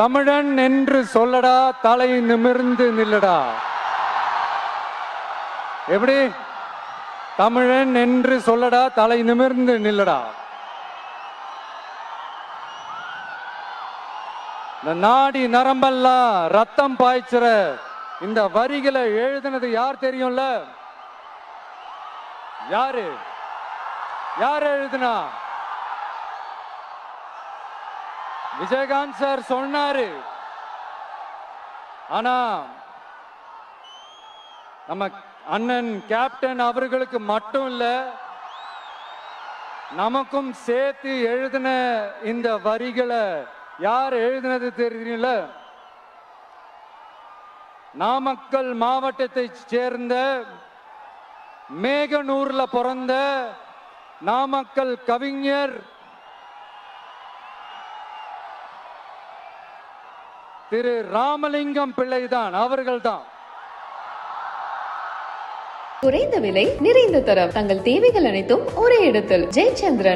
தமிழன் என்று சொல்லடா தலை நிமிர்ந்து நில்லடா. எப்படி? தமிழன் என்று சொல்லடா தலை நிமிர்ந்து நில்லடா. இந்த நாடி நரம்பெல்லாம் ரத்தம் பாய்ச்சிற இந்த வரிகளை எழுதுனது யார் தெரியும்ல? யாரு? யார் எழுதுனா? விஜயகாந்த் சார் சொன்னாரு. ஆனா நம்ம அண்ணன் கேப்டன் அவர்களுக்கு மட்டும் இல்ல நமக்கும் சேர்த்து எழுதின இந்த வரிகளை யார் எழுதினது தெரியல நாமக்கல் மாவட்டத்தை சேர்ந்த மேகனூர்ல பிறந்த நாமக்கல் கவிஞர் திரு ராமலிங்கம் பிள்ளைதான் அவர்கள்தான். குறைந்த விலை நிறைந்த தரம். தங்கள் தேவைகள் அனைத்தும் ஒரே இடத்தில். ஜெயச்சந்திரன்.